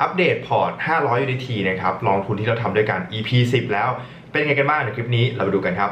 อัปเดตพอร์ต 500 UDT นะครับลองทุนที่เราทำด้วยกัน EP 10 แล้ว เป็นไงกันบ้างในคลิปนี้เราไปดูกันครับ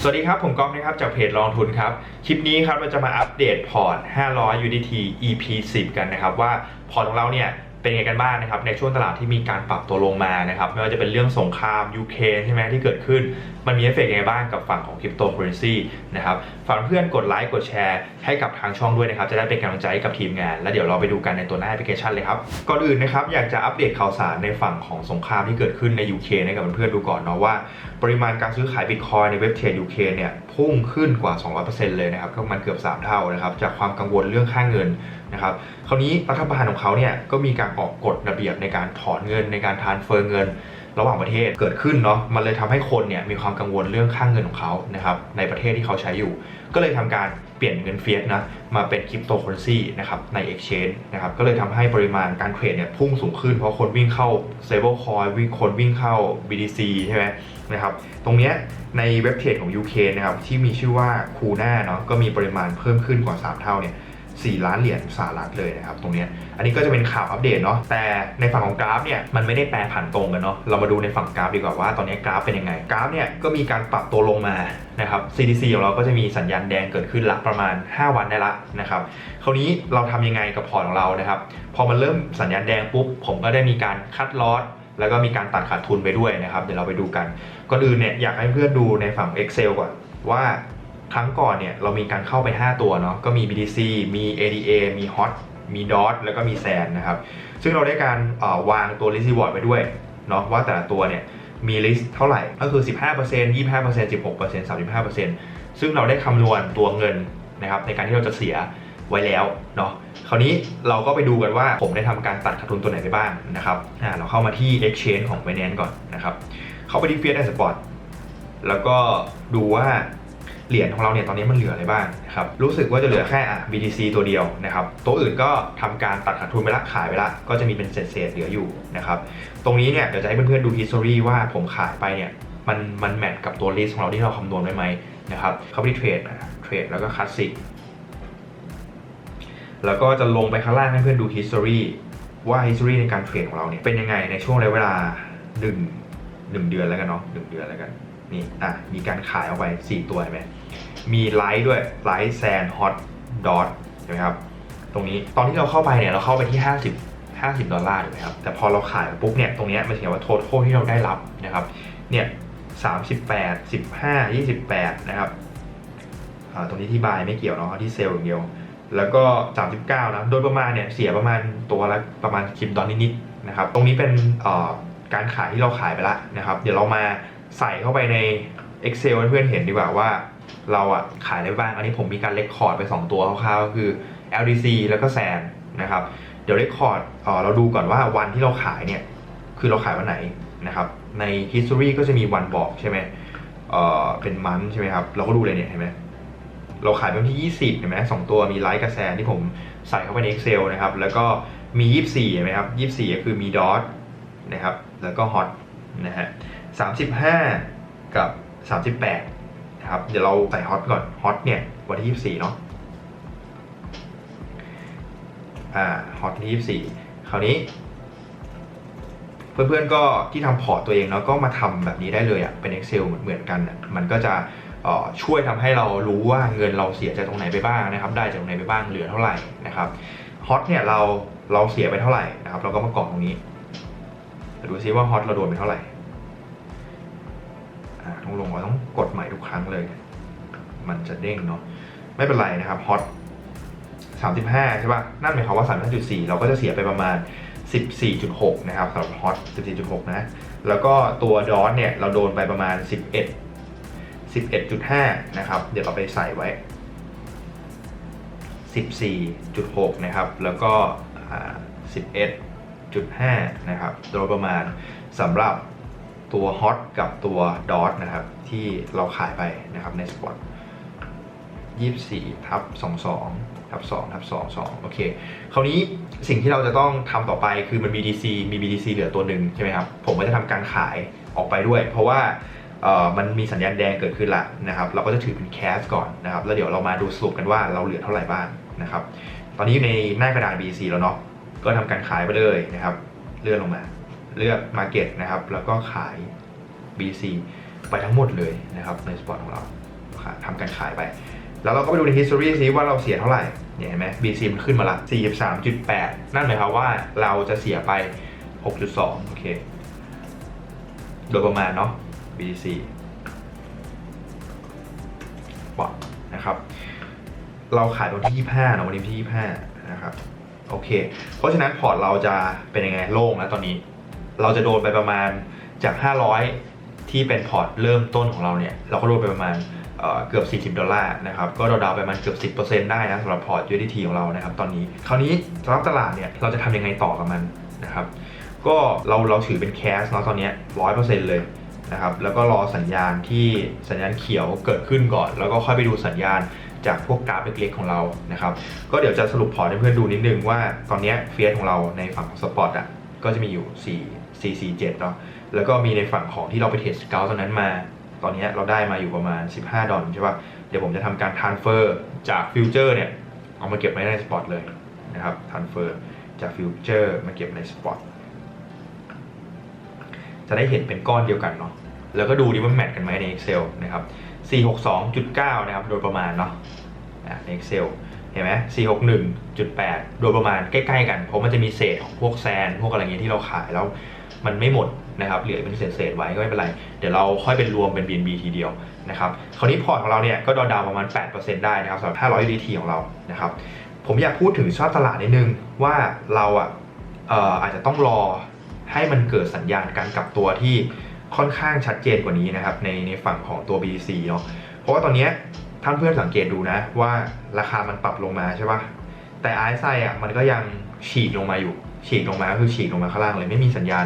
สวัสดีครับ ผมก๊อฟนะครับ จากเพจลองทุนครับ คลิปนี้ครับเราจะมาอัปเดตพอร์ต 500 UDT EP 10 กันนะครับ ว่าพอร์ตของเราเนี่ย เป็นไงกันบ้างนะครับในช่วงตลาดที่มีการปรับตัวลงมานะครับไม่ว่าจะเป็นเรื่องสงครามยูเครนใช่ไหมที่เกิดขึ้น มันมีเอฟเฟกต์ยังไงบ้างกับฝั่งของคริปโตเคอเรนซีนะครับฝากเพื่อนกดไลค์กดแชร์ให้กับทางช่องด้วยนะครับ จะได้เป็นกำลังใจให้กับทีมงาน แล้วเดี๋ยวเราไปดูกันในตัวหน้าแอปพลิเคชันเลยครับ ก่อนอื่นนะครับอยากจะอัปเดตข่าวสารในฝั่งของสงครามที่เกิดขึ้นในยูเครนให้กับเพื่อนๆดูก่อนเนาะว่า ปริมาณการซื้อขายบิตคอยในเว็บเทรดยูเครนเนี่ยพุ่งขึ้นกว่า 200%เลยนะครับก็มันเกือบ 3 เท่านะครับจากความกังวลเรื่องค่าเงินนะครับคราวนี้รัฐบาลของเขาเนี่ยก็มีการออกกฎระเบียบในการถอนเงินในการทานเฟอร์เงิน ระหว่างประเทศเกิดขึ้นเนาะมันเลยทำให้คนเนี่ยมีความกังวลเรื่องค่าเงินของเขานะครับในประเทศที่เขาใช้อยู่ ก็เลยทำการเปลี่ยนเงินเฟียสนะมาเป็นคริปโตเคอเรนซีนะครับใน Exchange นะครับก็เลยทำให้ปริมาณการเทรดเนี่ยพุ่งสูงขึ้นเพราะคนวิ่งเข้า stablecoin วิ่งคนวิ่งเข้า BTC ใช่ไหมนะครับตรงเนี้ยในเว็บเทรดของ UK นะครับที่มีชื่อว่าคูน่าเนาะก็มีปริมาณเพิ่มขึ้นกว่า 3 เท่าเนี่ย 4 ล้านเหรียญสหรัฐเลยนะครับตรงนี้อันนี้ก็จะเป็นข่าวอัปเดตเนาะแต่ในฝั่งของกราฟเนี่ยมันไม่ได้แปรผันตรงกันเนาะเรามาดูในฝั่งกราฟดีกว่าว่าตอนนี้กราฟเป็นยังไงกราฟเนี่ยก็มีการปรับตัวลงมานะครับ CDC ของเราก็จะมีสัญญาณแดงเกิดขึ้นละประมาณ 5 วันได้ละนะครับคราวนี้เราทำยังไงกับพอร์ตของเรานะครับพอมันเริ่มสัญญาณแดงปุ๊บผมก็ได้มีการคัดลอสแล้วก็มีการตัดขาดทุนไปด้วยนะครับ เดี๋ยวเราไปดูกันก่อนอื่นเนี่ยอยากให้เพื่อนดูในฝั่ง Excel ก่อนว่า ครั้งก่อนเนี่ยเรามีการเข้าไป 5 ตัวเนาะก็มี BTC มี ADA มี HOT มี DOT แล้วก็มี SAN นะครับ ซึ่งเราได้การวางตัว Risk Reward ไปด้วยเนาะว่าแต่ละตัวเนี่ยมี risk เท่าไหร่ ก็คือ 15% 25% 16% 35%ซึ่งเราได้คำนวณตัวเงินนะครับในการที่เราจะเสียไว้แล้วเนาะคราวนี้เราก็ไปดูกันว่าผมได้ทำการตัดขาดทุนตัวไหนไปบ้างนะครับอ่าเราเข้ามาที่ Exchange ของ Binance ก่อนนะครับ เข้าไปที่ Fiat and Spot แล้วก็ดูว่า เหรียญของเราเนี่ยตอนนี้มันเหลืออะไรบ้างนะครับรู้สึกว่าจะเหลือแค่อะ BTC ตัวเดียวนะครับตัวอื่นก็ทำการตัดขาดทุนไปละขายไปละ ก็จะมีเป็นเศษๆเหลืออยู่นะครับตรงนี้เนี่ยเดี๋ยวจะให้เพื่อนๆดู history ว่าผมขายไปเนี่ยมันมันแมทกับตัว list ของเราที่เราคำนวณไว้ไหมนะครับเข้าไปเทรดเทรดแล้วก็คลาสสิกแล้วก็จะลงไปข้างล่างให้เพื่อนดู history ว่า history ในการเทรดของเราเนี่ยเป็นยังไงในช่วงระยะเวลาหนึ่งหนึ่งเดือนแล้วกันเนาะหนึ่งเดือนแล้วกัน นี่อะมีการขายออกไป 4 ตัวเห็นไหมมีไลท์ด้วยไลท์แซนฮอตดอทเห็นไหมครับ ตรงนี้ตอนที่เราเข้าไปเนี่ยเราเข้าไปที่ 50 50 ดอลลาร์ถูกไหมครับ แต่พอเราขายปุ๊บเนี่ยตรงนี้มันจะเห็นว่า total ที่เราได้รับนะครับเนี่ย38 15 28 นะครับตรงนี้ที่บายไม่เกี่ยวเนาะที่เซลล์อย่างเดียว แล้วก็ 39 นะ โดยประมาณเนี่ยเสียประมาณตัวละประมาณ10ดอลนิดๆนะครับ ตรงนี้เป็นการขายที่เราขายไปละนะครับ เดี๋ยวเรามา ใส่เข้าไปใน Excel ให้เพื่อนเห็นดีกว่าว่า เราอะขายอะไรบ้าง อันนี้ผมมีการเลคคอร์ดไป 2 ตัวคร่าวๆก็คือ LDC แล้วก็แซนนะครับ เดี๋ยวเลคคอร์ดเราดูก่อนว่าวันที่เราขายเนี่ย คือเราขายวันไหนนะครับ ใน history ก็จะมีวันบอกใช่ไหมเอ่อเป็นมันใช่ไหมครับ เราก็ดูเลยเนี่ยเห็นไหมเราขายเป็นที่ 20เห็นไหมสองตัวมีไลท์กับแซนที่ผมใส่เข้าไปใน Excel นะครับ แล้วก็มี 24เห็นไหมครับ 24 ก็คือมีดอทนะครับ แล้วก็ฮอตนะฮะ 35 กับ 38นะครับ เดี๋ยวเราใส่ฮอตก่อน ฮอตเนี่ย วันที่ 24 เนาะอ่า ฮอตที่24 คราวนี้ เพื่อนๆก็ที่ทำพอร์ตตัวเองเนาะก็มาทำแบบนี้ได้เลยอะ่ะเป็น Excel เหมือนเหมือนกันอะมันก็จะช่วยทำให้เรารู้ว่าเงินเราเสียจากตรงไหนไปบ้างนะครับ ได้จากตรงไหนไปบ้างเหลือเท่าไหร่นะครับฮอตเนี่ยเราเราเสียไปเท่าไหร่นะครับ เราก็มากรอกตรงนี้ดูซิว่าฮอตเราโดนไปเท่าไหร่ ต้องลงเราต้องกดใหม่ทุกครั้งเลย มันจะเด้งเนาะไม่เป็นไรนะครับฮอต35 ใช่ป่ะ นั่นหมายความว่า 35.4 เราก็จะเสียไปประมาณ 14.6 นะครับสำหรับฮอต14.6 นะ แล้วก็ตัวดอทเนี่ย เราโดนไปประมาณ 11 11.5 นะครับ เดี๋ยวเราไปใส่ไว้ 14.6 นะครับ แล้วก็อ่า11.5 นะครับ โดยประมาณสำหรับ ตัวฮอตกับตัวดอทนะครับ ที่เราขายไปนะครับในสปอต24 ทับ 22 ทับ 2 ทับ 2 2 โอเค คราวนี้สิ่งที่เราจะต้องทำต่อไปคือมัน BTC มี BTC เหลือตัวหนึ่งใช่ไหมครับ ผมก็จะทำการขายออกไปด้วย เพราะว่ามันมีสัญญาณแดงเกิดขึ้นละนะครับ เราก็จะถือเป็นแคสก่อนนะครับ แล้วเดี๋ยวเรามาดูสรุปกันว่าเราเหลือเท่าไหร่บ้างนะครับ ตอนนี้อยู่ในหน้ากระดาน BC แล้วเนาะ ก็ทำการขายไปเลยนะครับ เลื่อนลงมา เลือก Market นะครับ แล้วก็ขาย BC ไปทั้งหมดเลยนะครับในสปอร์ตของเราทำการขายไป แล้วเราก็ไปดูใน history ซิว่าเราเสียเท่าไหร่เนี่ยเห็นไหม BC มันขึ้นมาละ 43.8 นั่นหมายความว่าเราจะเสียไป 6.2 โอเค โดยประมาณเนาะ BC ปอดนะครับ เราขายตรงที่ 25นะวันนี้ที่ 25 นะครับ โอเค เพราะฉะนั้นพอร์ตเราจะเป็นยังไงโล่งแล้วตอนนี้ เราจะโดนไปประมาณจาก 500 ที่เป็นพอร์ตเริ่มต้นของเราเนี่ย เราก็โดนไปประมาณเกือบ 40 ดอลลาร์นะครับ ก็ดาวๆไปประมาณเกือบ 10%ได้นะสำหรับพอร์ต USDT ของเรานะครับ ตอนนี้ คราวนี้สำหรับตลาดเนี่ย เราจะทำยังไงต่อกับมันนะครับ ก็เราเราถือเป็นแคสเนาะตอนนี้ร้อยเปอร์เซ็นต์เลยนะครับ แล้วก็รอสัญญาณที่สัญญาณเขียวเกิดขึ้นก่อน แล้วก็ค่อยไปดูสัญญาณจากพวกกราฟเล็กๆของเรานะครับ ก็เดี๋ยวจะสรุปพอร์ตให้เพื่อนดูนิดนึงว่าตอนเนี้เฟียสของเราในฝั่งของสปอร์ตอะ ก็จะมีอยู่ 4 4 4 7เนาะแล้วก็มีในฝั่งของที่เราไปเทรดสเกลตอนนั้นมา ตอนนี้เราได้มาอยู่ประมาณ 15 ดอลใช่ป่ะเดี๋ยวผมจะทำการท r านเฟอร์จากฟิวเจอร์เนี่ยเอามาเก็บไว้ในสปอตเลยนะครับท r านเฟอร์จากฟิวเจอร์มาเก็บในสปอตจะได้เห็นเป็นก้อนเดียวกันเนาะแล้วก็ดูดิว่าแมทกันไหมใน Excel นะครับ462.9 นะครับ โดยประมาณเนาะอะใน Excel เห็นไหม461.8โดยประมาณใกล้ๆกัน เพราะมันจะมีเศษของพวกแซน พวกอะไรเงี้ยที่เราขายแล้วมันไม่หมดนะครับ เหลือเป็นเศษๆไว้ก็ไม่เป็นไร เดี๋ยวเราค่อยเป็นรวมเป็น BNB ทีเดียวนะครับ คราวนี้พอร์ตของเราเนี่ยก็ดาวประมาณ 8%ได้นะครับสำหรับ500 UDT ของเรานะครับ ผมอยากพูดถึงสภาพตลาดนิดนึงว่าเราอะอาจจะต้องรอให้มันเกิดสัญญาณการกลับตัวที่ค่อนข้างชัดเจนกว่านี้นะครับในในฝั่งของตัว BTC เนาะ เพราะว่าตอนเนี้ย ท่านเพื่อนสังเกตดูนะว่าราคามันปรับลงมาใช่ปะแต่ RSI อะมันก็ยังฉีกลงมาอยู่ ฉีกลงมาก็คือฉีกลงมาข้างล่างเลยไม่มีสัญญาณ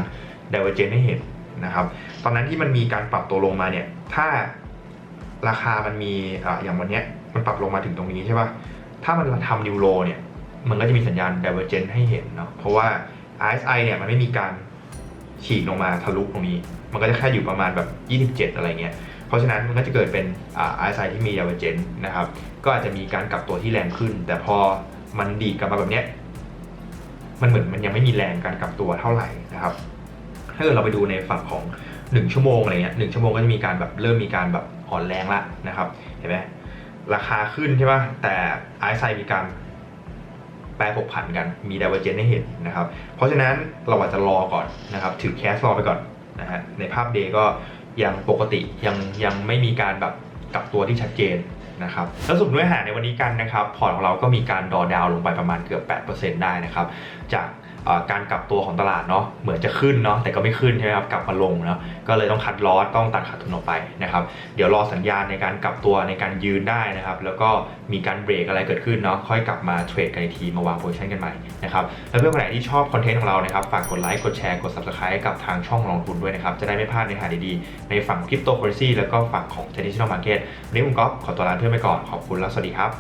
divergence ให้เห็นนะครับ ตอนนั้นที่มันมีการปรับตัวลงมาเนี่ย ถ้าราคามันมีออย่างวันนี้มันปรับลงมาถึงตรงนี้ใช่ปะถ้ามันทำนิวโรเนี่ย มันก็จะมีสัญญาณ divergence ให้เห็นเนาะ เพราะว่า RSI เนี่ยมันไม่มีการฉีกลงมาทะลุตรงนี้ มันก็จะแค่อยู่ประมาณแบบ 27 อะไรเงี้ย ราะฉะนั้นมันก็จะเกิดเป็นอ่า RSI ที่มี divergence นะครับ ก็อาจจะมีการกลับตัวที่แรงขึ้น แต่พอมันดีกลับมาแบบเนี้ยมันเหมือนมันยังไม่มีแรงการกลับตัวเท่าไหร่นะครับถ้าเกิดเราไปดูในฝั่งของ1ชั่วโมงอะไรเงี้ยหชั่วโมงก็จะมีการแบบเริ่มมีการแบบอ่อนแรงละนะครับ เห็นไหมราคาขึ้นใช่ป่ะแต่ RSI มีการแปรผกผันกันมี divergence ให้เห็นนะครับ เพราะฉะนั้นเราอาจจะรอก่อนนะครับ ถือแคสรอไปก่อนนะฮะในภาพเดย์ก็ ยังปกติยังยังไม่มีการแบบกลับตัวที่ชัดเจนนะครับแล้วสรุปเนื้อหาในวันนี้กันนะครับ พอร์ตของเราก็มีการดอดาวลงไปประมาณเกือบ 8%ได้นะครับ จาก การกลับตัวของตลาดเนาะเหมือนจะขึ้นเนาะแต่ก็ไม่ขึ้นใช่ไหมครับกลับมาลงเนาะก็เลยต้องคัดลอสต้องตัดขาดทุนออกไปนะครับเดี๋ยวรอสัญญาณในการกลับตัวในการยืนได้นะครับแล้วก็มีการเบรกอะไรเกิดขึ้นเนาะค่อยกลับมาเทรดกันทีมาวางโพซิชันกันใหม่นะครับแล้วเพื่อนคนไหนที่ชอบคอนเทนต์ของเรานะครับฝากกดไลค์กดแชร์กด subscribe กับทางช่องลงทุนด้วยนะครับจะได้ไม่พลาดเนื้อหาดีๆ ในฝั่งคริปโตเคอเรนซีแล้วก็ฝั่งของ traditional market วันนี้ผมก็ขอตัวลาเพื่อนไปก่อนขอบคุณและสวัสดีครับ